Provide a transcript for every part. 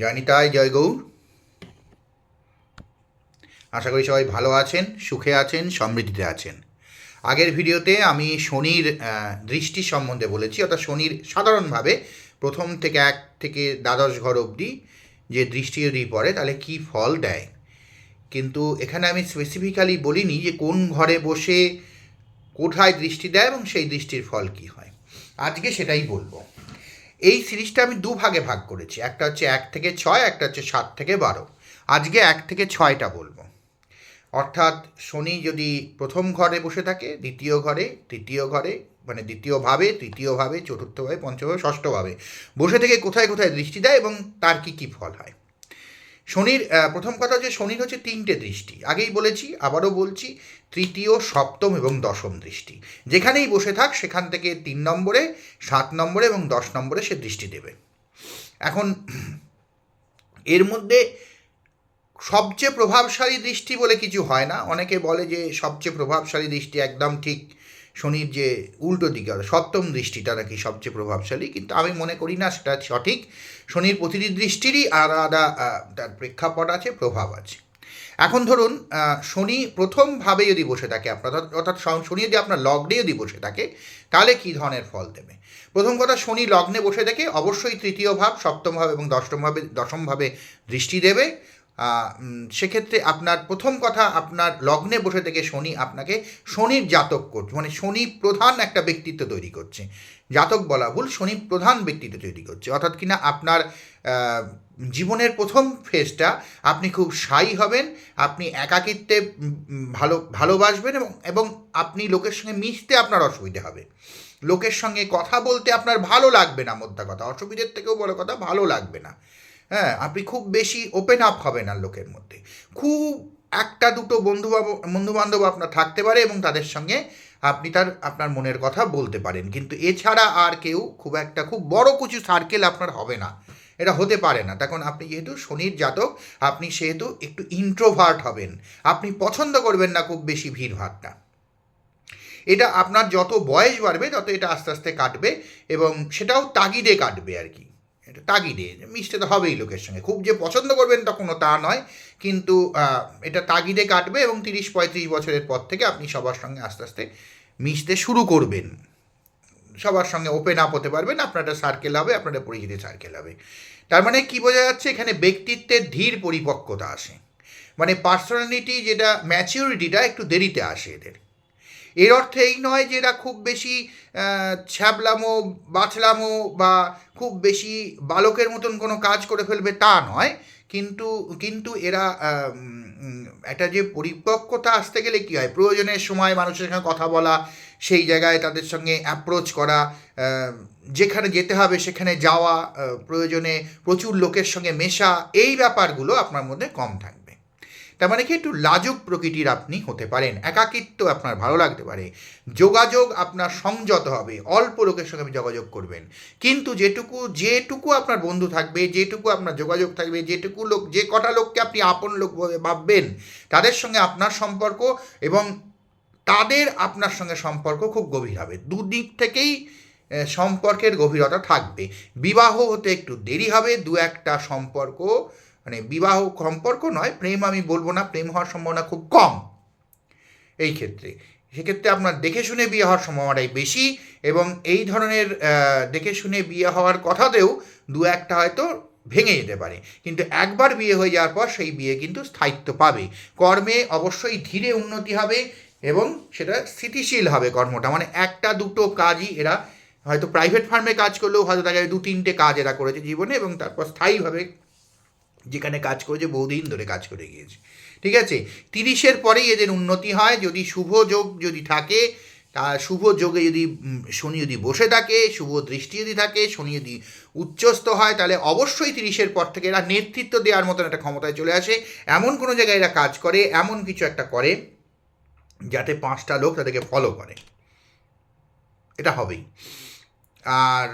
জয়নিতায় জয় গৌর। আশা করি সবাই ভালো আছেন, সুখে আছেন, সমৃদ্ধিতে আছেন। আগের ভিডিওতে আমি শনির দৃষ্টি সম্বন্ধে বলেছি, অর্থাৎ শনির সাধারণভাবে প্রথম থেকে এক থেকে দ্বাদশ ঘর অবধি যে দৃষ্টি যদি পড়ে, তাহলে কী ফল দেয়? কিন্তু এখানে আমি স্পেসিফিক্যালি বলিনি যে কোন ঘরে বসে কোথায় দৃষ্টি দেয় এবং সেই দৃষ্টির ফল কী হয়। আজকে সেটাই বলব। এই সিরিজটা আমি দু ভাগে ভাগ করেছি। একটা হচ্ছে এক থেকে ছয়, একটা হচ্ছে সাত থেকে বারো। আজকে এক থেকে ছয়টা বলব। অর্থাৎ শনি যদি প্রথম ঘরে বসে থাকে, দ্বিতীয় ঘরে, তৃতীয় ঘরে মানে দ্বিতীয়ভাবে, তৃতীয়ভাবে, চতুর্থভাবে পঞ্চমভাবে ষষ্ঠভাবে, বসে থেকে কোথায় কোথায় দৃষ্টি দেয় এবং তার কী কী ফল হয়? শনির প্রথম কথা হচ্ছে শনির হচ্ছে তিনটে দৃষ্টি। আগেই বলেছি, আবারও বলছি, তৃতীয়, সপ্তম এবং দশম দৃষ্টি। যেখানেই বসে থাক, সেখান থেকে তিন নম্বরে, সাত নম্বরে এবং দশ নম্বরে সে দৃষ্টি দেবে। এখন, এর মধ্যে সবচেয়ে প্রভাবশালী দৃষ্টি বলে কিছু হয় না। অনেকে বলে যে সবচেয়ে প্রভাবশালী দৃষ্টি একদম ঠিক শনির যে উল্টো দিকে সপ্তম দৃষ্টিটা নাকি সবচেয়ে প্রভাবশালী, কিন্তু আমি মনে করি না সেটা সঠিক। শনির প্রতিটি দৃষ্টিরই আলাদা তার প্রেক্ষাপট আছে, প্রভাব আছে। এখন ধরুন শনি প্রথমভাবে যদি বসে থাকে আপনার, অর্থাৎ- শনি যদি আপনার লগ্নে যদি বসে থাকে, তাহলে কী ধরনের ফল দেবে? প্রথম কথা, শনি লগ্নে বসে থাকে অবশ্যই তৃতীয় ভাব, সপ্তম ভাব এবং দশমভাবে দশমভাবে দৃষ্টি দেবে। সেক্ষেত্রে আপনার প্রথম কথা আপনার লগ্নে বসে থেকে শনি আপনাকে শনির জাতক করছে মানে শনি প্রধান একটা ব্যক্তিত্ব তৈরি করছে। জাতক বলা ভুল, শনি প্রধান ব্যক্তিত্ব তৈরি করছে। অর্থাৎ কিনা আপনার জীবনের প্রথম ফেজটা আপনি খুব সাই হবেন, আপনি একাকিত্বে ভালো, ভালোবাসবেন এবং এবং আপনি লোকের সঙ্গে মিশতে আপনার অসুবিধে হবে। লোকের সঙ্গে কথা বলতে আপনার ভালো লাগবে না, মোদ্দা কথা। অসুবিধের থেকেও বড় কথা, ভালো লাগবে না। হ্যাঁ আপনি খুব বেশি ওপেন আপ হবেন আর লোকের মধ্যে। খুব একটা দুটো বন্ধু বন্ধু বান্ধব আপনার থাকতে পারে এবং তাদের সঙ্গে আপনি তার, আপনার মনের কথা বলতে পারেন। কিন্তু এছাড়া আর কেউ খুব একটা, খুব বড় কিছু সার্কেল আপনার হবে না। এটা হতে পারে না। তখন আপনি যেহেতু শনির জাতক, আপনি সেহেতু একটু ইন্ট্রোভার্ট হবেন। আপনি পছন্দ করবেন না খুব বেশি ভিড়ভাড়টা এটা আপনার যত বয়স বাড়বে, তত এটা আস্তে আস্তে কাটবে এবং সেটাও তাগিদে কাটবে আর কি। এটা তাগিদে মিশতে তো হবেই লোকের সঙ্গে। খুব যে পছন্দ করবেন তখনও তা নয়, কিন্তু এটা তাগিদে কাটবে এবং তিরিশ, পঁয়ত্রিশ বছরের পর থেকে আপনি সবার সঙ্গে আস্তে আস্তে মিশতে শুরু করবেন। সবার সঙ্গে ওপেন আপ হতে পারবেন আপনার সার্কেল হবে আপনার পরিচিতি সার্কেল হবে। তার মানে কি বোঝা যাচ্ছে, এখানে ব্যক্তিত্বের ধীর পরিপক্কতা আসে। মানে পার্সোনালিটি যেটা ম্যাচিউরিটিটা একটু দেরিতে আসে এদের। এর অর্থে এই নয় যে এরা খুব বেশি ছ্যাবলামো, বাছলামো বা খুব বেশি বালকের মতন কোনো কাজ করে ফেলবে তা নয়। কিন্তু কিন্তু এরা একটা যে পরিপক্কতা আসতে গেলে কী হয়? প্রয়োজনের সময় মানুষের সঙ্গে কথা বলা, সেই জায়গায় তাদের সঙ্গে অ্যাপ্রোচ করা যেখানে যেতে হবে সেখানে যাওয়া প্রয়োজনে প্রচুর লোকের সঙ্গে মেশা, এই ব্যাপারগুলো আপনার মধ্যে কম থাকবে। তার মানে কি? একটু লাজুক প্রকৃতির আপনি হতে পারেন। একাকিত্ব আপনার ভালো লাগতে পারে। যোগাযোগ আপনার সংযত হবে। অল্প লোকের সঙ্গে আপনি যোগাযোগ করবেন। কিন্তু যেটুকু যেটুকু আপনার বন্ধু থাকবে, যেটুকু আপনার যোগাযোগ থাকবে, যেটুকু লোক, যে কটা লোককে আপনি আপন লোক ভাববেন, তাদের সঙ্গে আপনার সম্পর্ক এবং তাদের আপনার সঙ্গে সম্পর্ক খুব গভীর হবে। দুদিক থেকেই সম্পর্কের গভীরতা থাকবে। বিবাহ হতে একটু দেরি হবে। দু একটা সম্পর্ক মানে বিবাহ সম্পর্ক নয়, প্রেম আমি বলব না, প্রেম হওয়ার সম্ভাবনা খুব কম এই ক্ষেত্রে। সেক্ষেত্রে আপনার দেখে শুনে বিয়ে হওয়ার সম্ভাবনাটাই বেশি এবং এই ধরনের দেখে শুনে বিয়ে হওয়ার কথাতেও দু একটা হয়তো ভেঙে যেতে পারে। কিন্তু একবার বিয়ে হয়ে যাওয়ার পর সেই বিয়ে কিন্তু স্থায়িত্ব পাবে। কর্মে অবশ্যই ধীরে উন্নতি হবে এবং সেটা স্থিতিশীল হবে কর্মটা। মানে একটা, দুটো কাজই এরা হয়তো প্রাইভেট ফার্মে কাজ করলেও হয়তো যায় দু তিনটে কাজ এরা করেছে জীবনে এবং তারপর স্থায়ীভাবে যেখানে কাজ করেছে, বহুদিন ধরে কাজ করে গিয়েছে। ঠিক আছে? তিরিশের পরেই এদের উন্নতি হয়। যদি শুভ যোগ যদি থাকে, তা শুভ যোগে যদি শনি যদি বসে থাকে, শুভ দৃষ্টি যদি থাকে, শনি যদি উচ্চস্থ হয়, তাহলে অবশ্যই তিরিশের পর থেকে এরা নেতৃত্ব দেওয়ার মতন একটা ক্ষমতায় চলে আসে। এমন কোনো জায়গায় এরা কাজ করে, এমন কিছু একটা করে, যাতে পাঁচটা লোক তাদেরকে ফলো করে। এটা হবেই। আর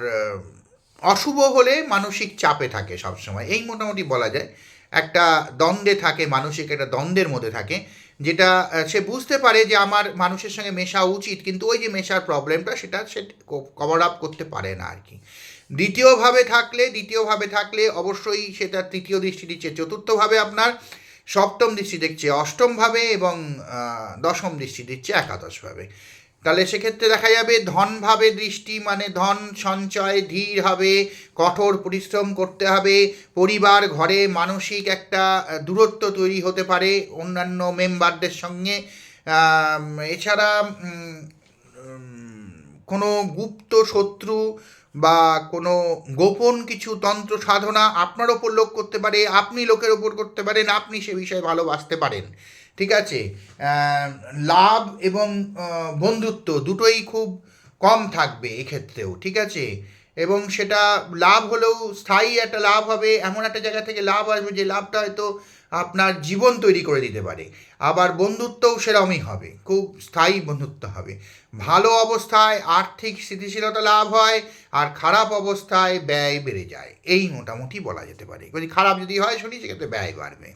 অশুভ হলে মানসিক চাপে থাকে সবসময়। এই মোটামুটি বলা যায়। একটা দ্বন্দ্বে থাকে, মানসিক একটা দ্বন্দ্বের মধ্যে থাকে, যেটা সে বুঝতে পারে যে আমার মানুষের সঙ্গে মেশা উচিত, কিন্তু ওই যে মেশার প্রবলেমটা সেটা সে কভার আপ করতে পারে না আর কি। দ্বিতীয়ভাবে থাকলে দ্বিতীয়ভাবে থাকলে অবশ্যই সেটা তৃতীয় দৃষ্টি দিচ্ছে, চতুর্থভাবে আপনার সপ্তম দৃষ্টি দেখছে, অষ্টমভাবে এবং দশম দৃষ্টি দিচ্ছে, একাদশভাবে। তাহলে সেক্ষেত্রে দেখা যাবে ধনভাবে দৃষ্টি মানে ধন সঞ্চয় ধীর হবে, কঠোর পরিশ্রম করতে হবে, পরিবার, ঘরে মানসিক একটা দূরত্ব তৈরি হতে পারে অন্যান্য মেম্বারদের সঙ্গে। এছাড়া কোনো গুপ্ত শত্রু বা কোনো গোপন কিছু তন্ত্র সাধনা আপনার ওপর লোক করতে পারে, আপনি লোকের ওপর করতে পারেন, আপনি সে বিষয়ে ভালোবাসতে পারেন। ঠিক আছে? লাভ এবং বন্ধুত্ব দুটোই খুব কম থাকবে এক্ষেত্রেও, ঠিক আছে? এবং সেটা লাভ হলেও স্থায়ী একটা লাভ হবে, এমন একটা জায়গা থেকে লাভ আসবে যে লাভটা হয়তো আপনার জীবন তৈরি করে দিতে পারে। আবার বন্ধুত্বও সেরকমই হবে, খুব স্থায়ী বন্ধুত্ব হবে। ভালো অবস্থায় আর্থিক স্থিতিশীলতা লাভ হয়, আর খারাপ অবস্থায় ব্যয় বেড়ে যায়। এই মোটামুটি বলা যেতে পারে। খারাপ যদি হয়, শুনি সেক্ষেত্রে ব্যয় বাড়বে।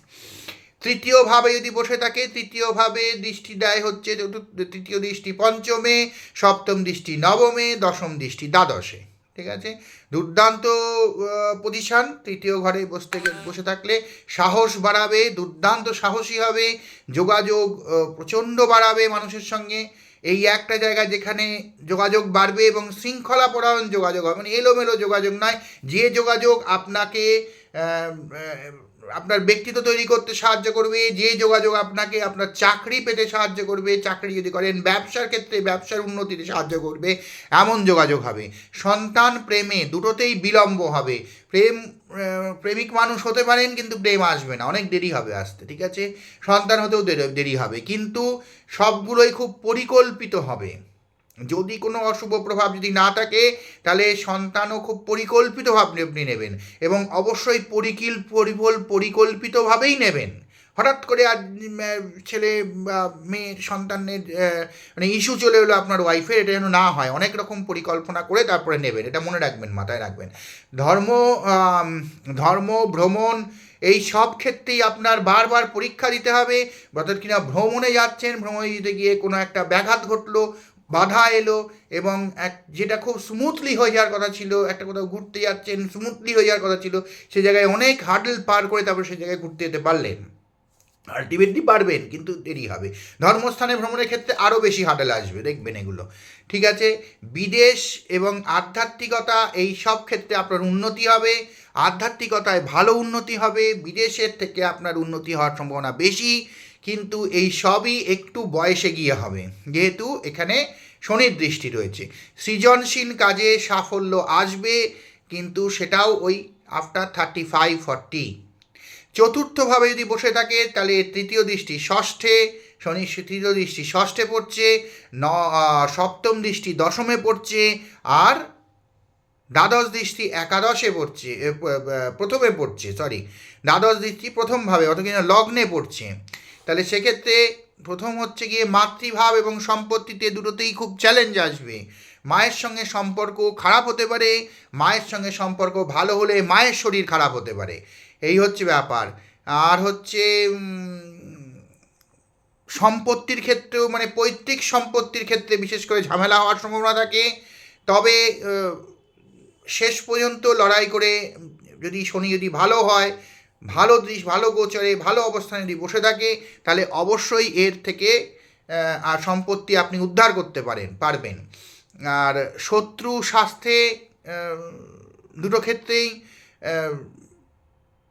তৃতীয়ভাবে যদি বসে থাকে, তৃতীয়ভাবে দৃষ্টি দেয় হচ্ছে তৃতীয় দৃষ্টি পঞ্চমে, সপ্তম দৃষ্টি নবমে, দশম দৃষ্টি দ্বাদশে। ঠিক আছে? দুর্দান্ত পজিশন তৃতীয় ঘরে বসে থেকে বসে থাকলে সাহস বাড়াবে, দুর্দান্ত সাহসী হবে। যোগাযোগ প্রচণ্ড বাড়াবে মানুষের সঙ্গে। এই একটা জায়গা যেখানে যোগাযোগ বাড়বে এবং শৃঙ্খলা পরায়ণ যোগাযোগ হবে। মানে এলোমেলো যোগাযোগ নয়, যে যোগাযোগ আপনাকে আপনার ব্যক্তিত্ব তৈরি করতে সাহায্য করবে, যে যোগাযোগ আপনাকে, আপনার চাকরি পেতে সাহায্য করবে, চাকরি যদি করেন, ব্যবসার ক্ষেত্রে ব্যবসার উন্নতিতে সাহায্য করবে, এমন যোগাযোগ হবে। সন্তান প্রেমে দুটোতেই বিলম্ব হবে। প্রেম প্রেমিক মানুষ হতে পারেন কিন্তু প্রেম আসবে না, অনেক দেরি হবে আসতে, ঠিক আছে? সন্তান হতেও দেরি- হবে, কিন্তু সবগুলোই খুব পরিকল্পিত হবে। যদি কোনো অশুভ প্রভাব যদি না থাকে, তাহলে সন্তানও খুব পরিকল্পিতভাবে আপনি নেবেন এবং অবশ্যই পরিকিল পরিকল পরিকল্পিতভাবেই নেবেন। হঠাৎ করে আজ ছেলে বা মেয়ের সন্তানের মানে ইস্যু চলে এলো আপনার ওয়াইফের, এটা যেন না হয়। অনেক রকম পরিকল্পনা করে তারপরে নেবেন। এটা মনে রাখবেন, মাথায় রাখবেন। ধর্ম ধর্ম, ভ্রমণ, এই সব ক্ষেত্রেই আপনার বারবার পরীক্ষা দিতে হবে। অর্থাৎ কিনা ভ্রমণে যাচ্ছেন, ভ্রমণে দিতে গিয়ে কোনো একটা ব্যাঘাত ঘটলো বাধা এলো এবং এক, যেটা খুব স্মুথলি হয়ে যাওয়ার কথা ছিল, একটা কোথাও ঘুরতে যাচ্ছেন স্মুথলি হয়ে যাওয়ার কথা ছিল, সে জায়গায় অনেক হার্ডেল পার করে তারপর সেই জায়গায় ঘুরতে যেতে পারলেন। আলটিমেটলি পারবেন, কিন্তু দেরি হবে। ধর্মস্থানে ভ্রমণের ক্ষেত্রে আরও বেশি হার্ডেল আসবে, দেখবেন এগুলো। ঠিক আছে? বিদেশ এবং আধ্যাত্মিকতা, এই সব ক্ষেত্রে আপনার উন্নতি হবে। আধ্যাত্মিকতায় ভালো উন্নতি হবে, বিদেশের থেকে আপনার উন্নতি হওয়ার সম্ভাবনা বেশি, কিন্তু এই সবই একটু বয়সে গিয়ে হবে। যেহেতু এখানে শনির দৃষ্টি রয়েছে। সৃজনশীল কাজে সাফল্য আসবে, কিন্তু সেটাও ওই আফটার থার্টি ফাইভ ফর্টি চতুর্থভাবে যদি বসে থাকে, তাহলে তৃতীয় দৃষ্টি ষষ্ঠে, শনি তৃতীয় দৃষ্টি ষষ্ঠে পড়ছে, ন সপ্তম দৃষ্টি দশমে পড়ছে, আর দ্বাদশ দৃষ্টি একাদশে পড়ছে প্রথমে পড়ছে সরি দ্বাদশ দৃষ্টি প্রথমভাবে অত কিনা লগ্নে পড়ছে। তাহলে সেক্ষেত্রে প্রথম হচ্ছে গিয়ে মাতৃভাব এবং সম্পত্তিতে দুটোতেই খুব চ্যালেঞ্জ আসবে। মায়ের সঙ্গে সম্পর্ক খারাপ হতে পারে, মায়ের সঙ্গে সম্পর্ক ভালো হলে মায়ের শরীর খারাপ হতে পারে। এই হচ্ছে ব্যাপার। আর হচ্ছে সম্পত্তির ক্ষেত্রেও মানে পৈতৃক সম্পত্তির ক্ষেত্রে বিশেষ করে ঝামেলা হওয়ার সম্ভাবনা থাকে। তবে শেষ পর্যন্ত লড়াই করে যদি শনি যদি ভালো হয়, ভালো দৃশ, ভালো গোচরে, ভালো অবস্থানে যদি বসে থাকে, তাহলে অবশ্যই এর থেকে আর সম্পত্তি আপনি উদ্ধার করতে পারেন, পারবেন। আর শত্রু স্বাস্থ্যে দুটো ক্ষেত্রেই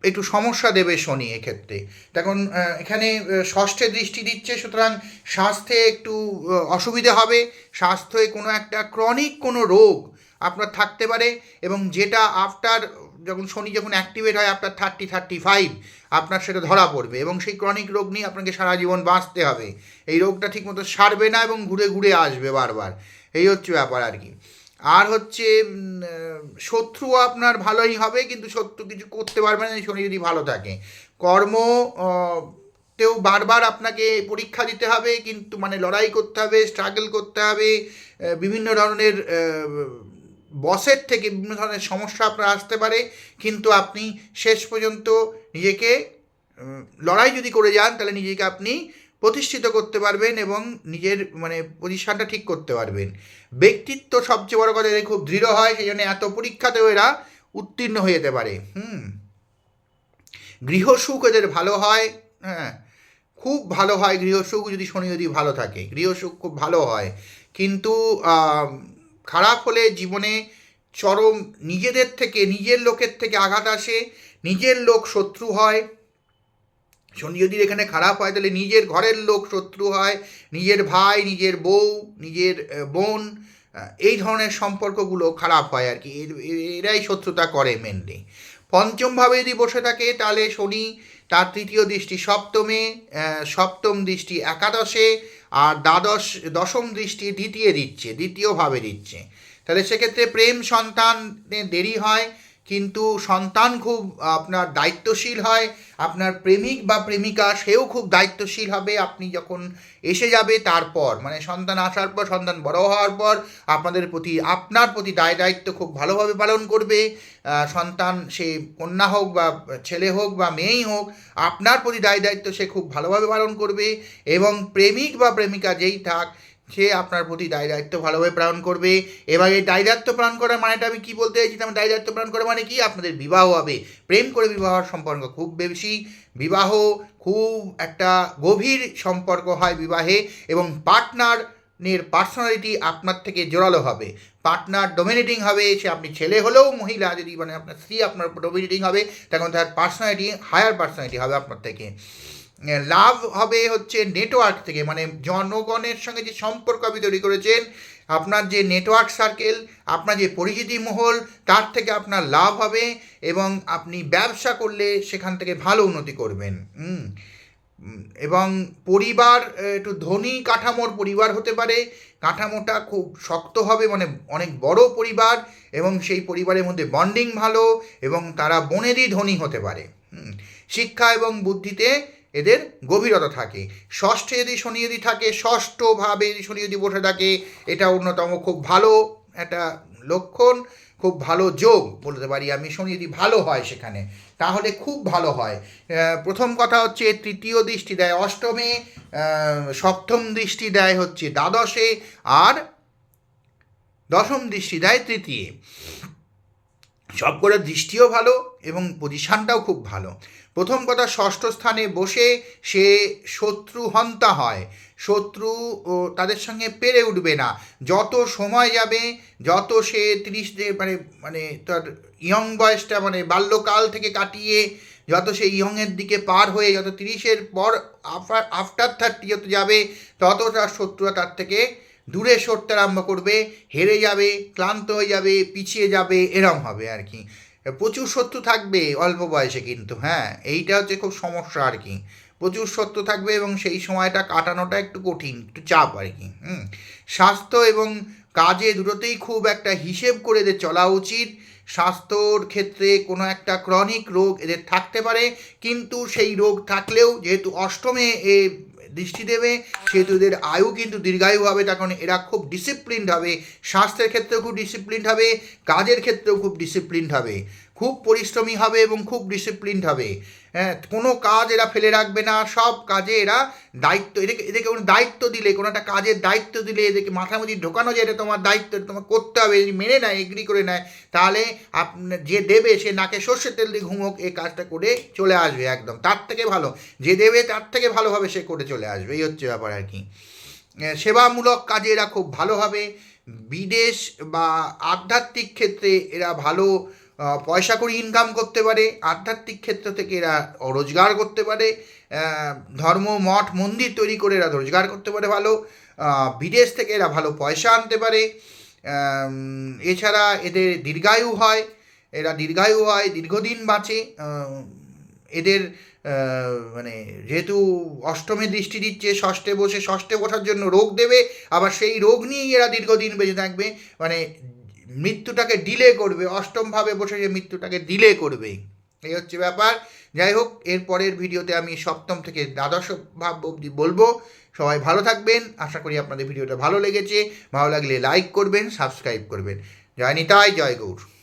একটু সমস্যা দেবে শনি এক্ষেত্রে। তখন এখানে ষষ্ঠে দৃষ্টি দিচ্ছে, সুতরাং স্বাস্থ্যে একটু অসুবিধে হবে। স্বাস্থ্যে কোনো একটা ক্রনিক কোনো রোগ আপনার থাকতে পারে এবং যেটা আফটার যখন শনি যখন অ্যাক্টিভেট হয় আপনার থার্টি থার্টি ফাইভ আপনার সেটা ধরা পড়বে এবং সেই ক্রনিক রোগ নিয়ে আপনাকে সারা জীবন বাঁচতে হবে। এই রোগটা ঠিকমতো সারবে না এবং ঘুরে ঘুরে আসবে বারবার। এই হচ্ছে ব্যাপার আর কি। আর হচ্ছে শত্রু আপনার ভালোই হবে কিন্তু শত্রু কিছু করতে পারবে না, শনি যদি ভালো থাকে। কর্ম তেও বারবার আপনাকে পরীক্ষা দিতে হবে, কিন্তু মানে লড়াই করতে হবে স্ট্রাগল করতে হবে বিভিন্ন ধরনের বসের থেকে বিভিন্ন ধরনের সমস্যা আপনার আসতে পারে, কিন্তু আপনি শেষ পর্যন্ত নিজেকে লড়াই যদি করে যান, তাহলে নিজেকে আপনি প্রতিষ্ঠিত করতে পারবেন এবং নিজের মানে পজিশনটা ঠিক করতে পারবেন। ব্যক্তিত্ব সবচেয়ে বড় কথা খুব দৃঢ় হয় সেই জন্য এত পরীক্ষাতেও এরা উত্তীর্ণ হয়ে যেতে পারে। হুম। গৃহসুখ এদের ভালো হয় হ্যাঁ। খুব ভালো হয় গৃহসুখ যদি শনি যদি ভালো থাকে। গৃহসুখ খুব ভালো হয়। কিন্তু খারাপ হলে জীবনে চরম নিজেদের থেকে, নিজের লোকের থেকে আঘাত আসে, নিজের লোক শত্রু হয়। শনি যদি এখানে খারাপ হয়, তাহলে নিজের ঘরের লোক শত্রু হয়, নিজের ভাই, নিজের বউ, নিজের বোন এই ধরনের সম্পর্কগুলো খারাপ হয় আর কি। এর- এরাই শত্রুতা করে মেনলি পঞ্চমভাবে যদি বসে থাকে, তাহলে শনি তার তৃতীয় দৃষ্টি সপ্তমে সপ্তম দৃষ্টি একাদশে, আর দ্বাদশ, দশম দৃষ্টি দ্বিতীয় দিচ্ছে দ্বিতীয়ভাবে দিচ্ছে। তাহলে সেক্ষেত্রে প্রেম সন্তান দেরি হয়। কিন্তু সন্তান খুব, আপনার দায়িত্বশীল হয়, আপনার প্রেমিক বা প্রেমিকা সেও খুব দায়িত্বশীল হবে, আপনি যখন এসে যাবে তারপর মানে সন্তান আসার পর, সন্তান বড় হওয়ার পর, আপনাদের প্রতি, আপনার প্রতি দায় দায়িত্ব খুব ভালোভাবে পালন করবে সন্তান সে কন্যা হোক বা ছেলে হোক বা মেয়েই হোক, আপনার প্রতি দায় দায়িত্ব সে খুব ভালোভাবে পালন করবে এবং প্রেমিক বা প্রেমিকা যেই থাক সে আপনার প্রতি দায় দায়িত্ব ভালোভাবে পালন করবে। এবার এই দায় দায়িত্ব পালন করার মানেটা আমি কী বলতে চাইছি? আমি দায় দায়িত্ব পালন করা মানে কি? আপনাদের বিবাহ হবে। প্রেম করে বিবাহ সম্পর্ক খুব বেশি। বিবাহ খুব একটা গভীর সম্পর্ক হয় বিবাহে এবং পার্টনারের পার্সোনালিটি আপনার থেকে জোরালো হবে। পার্টনার ডোমিনেটিং হবে, সে আপনি ছেলে হলেও মহিলা, যদি মানে আপনার স্ত্রী আপনার ডোমিনেটিং হবে, তখন তার পার্সোনালিটি, হায়ার পার্সোনালিটি হবে আপনার থেকে। লাভ হবে হচ্ছে নেটওয়ার্ক থেকে। মানে জনগণের সঙ্গে যে সম্পর্ক আপনি তৈরি করেছেন, আপনার যে নেটওয়ার্ক সার্কেল আপনার যে পরিচিতি মহল, তার থেকে আপনার লাভ হবে এবং আপনি ব্যবসা করলে সেখান থেকে ভালো উন্নতি করবেন। এবং পরিবার একটু ধনী কাঠামোর পরিবার হতে পারে। কাঠামোটা খুব শক্ত হবে মানে অনেক বড় পরিবার এবং সেই পরিবারের মধ্যে বন্ডিং ভালো এবং তারা বনেরই ধনী হতে পারে। শিক্ষা এবং বুদ্ধিতে এদের গভীরতা থাকে। ষষ্ঠে যদি শনি যদি থাকে, ষষ্ঠভাবে যদি শনি যদি বসে থাকে, এটা অন্যতম খুব ভালো একটা লক্ষণ, খুব ভালো যোগ বলতে পারি আমি শনি যদি ভালো হয় সেখানে। তাহলে খুব ভালো হয়। প্রথম কথা হচ্ছে তৃতীয় দৃষ্টি দেয় অষ্টমে সপ্তম দৃষ্টি দেয় হচ্ছে দ্বাদশে, আর দশম দৃষ্টি দেয় তৃতীয়। সবকটা দৃষ্টিও ভালো এবং পজিশানটাও খুব ভালো। প্রথম কথা, ষষ্ঠ স্থানে বসে সে শত্রু হন্তা হয়। শত্রু তাদের সঙ্গে পেরে উঠবে না। যত সময় যাবে, যত সে তিরিশ মানে মানে তার ইয়ং বয়সটা মানে বাল্যকাল থেকে কাটিয়ে, যত সে ইয়ংয়ের দিকে পার হয়ে, যত তিরিশের পর আফটার থার্টি যত যাবে তত তার শত্রুরা তার থেকে দূরে সরতে আরম্ভ করবে, হেরে যাবে, ক্লান্ত হয়ে যাবে, পিছিয়ে যাবে, এরম হবে আর কি। প্রচুর শত্রু থাকবে অল্প বয়সে কিন্তু হ্যাঁ এইটা হচ্ছে খুব সমস্যা আর কি। প্রচুর শত্রু থাকবে এবং সেই সময়টা কাটানোটা একটু কঠিন, একটু চাপ আর কি, হুম। স্বাস্থ্য এবং কাজে দুটোতেই খুব একটা হিসেব করে এদের চলা উচিত। স্বাস্থ্যর ক্ষেত্রে কোনো একটা ক্রনিক রোগ এদের থাকতে পারে, কিন্তু সেই রোগ থাকলেও যেহেতু অষ্টমে এ দৃষ্টি দেবে। সেহেতু এদের আয়ু কিন্তু দীর্ঘায়ু হবে, তার তখন এরা খুব ডিসিপ্লিনড হবে। স্বাস্থ্যের ক্ষেত্রেও খুব ডিসিপ্লিনড হবে, কাজের ক্ষেত্রেও খুব ডিসিপ্লিনড হবে। খুব পরিশ্রমী হবে এবং খুব ডিসিপ্লিনড হবে। হ্যাঁ কোনো কাজ এরা ফেলে রাখবে না, সব কাজে এরা দায়িত্ব, এদেরকে এদেরকে কোনো দায়িত্ব দিলে, কোনো একটা কাজের দায়িত্ব দিলে এদেরকে মাথার ঢোকানো যায়, এটা তোমার দায়িত্ব তোমার করতে হবে, যদি মেনে নেয় এগ্রি করে নেয়, তাহলে আপনার যে দেবে সে নাকে সর্ষের তেল দিয়ে ঘুমোক, এই কাজটা করে চলে আসবে একদম, তার থেকে ভালো। যে দেবে তার থেকে ভালোভাবে সে করে চলে আসবে, এই হচ্ছে ব্যাপার আর কি। সেবামূলক কাজে এরা খুব ভালো হবে, বিদেশ বা আধ্যাত্মিক ক্ষেত্রে এরা ভালো পয়সা করে ইনকাম করতে পারে, আধ্যাত্মিক ক্ষেত্র থেকে এরা রোজগার করতে পারে ধর্ম, মঠ, মন্দির তৈরি করে এরা রোজগার করতে পারে ভালো বিদেশ থেকে এরা ভালো পয়সা আনতে পারে এছাড়া এদের দীর্ঘায়ু হয়, এরা দীর্ঘায়ু হয়, দীর্ঘদিন বাঁচে এদের মানে যেহেতু অষ্টমে দৃষ্টি দিচ্ছে, ষষ্ঠে বসে, ষষ্ঠে বসার জন্য রোগ দেবে, আবার সেই রোগ নিয়েই এরা দীর্ঘদিন বেঁচে থাকবে মানে মৃত্যুটাকে ডিলে করবে, অষ্টমভাবে বসে যে মৃত্যুটাকে ডিলে করবে। এই হচ্ছে ব্যাপার। যাই হোক, এর পরের ভিডিওতে আমি সপ্তম থেকে দ্বাদশ ভাব অবধি বলব। সবাই ভালো থাকবেন। আশা করি আপনাদের ভিডিওটা ভালো লেগেছে। ভালো লাগলে লাইক করবেন সাবস্ক্রাইব করবেন। জয় নিতাই, জয় গৌর।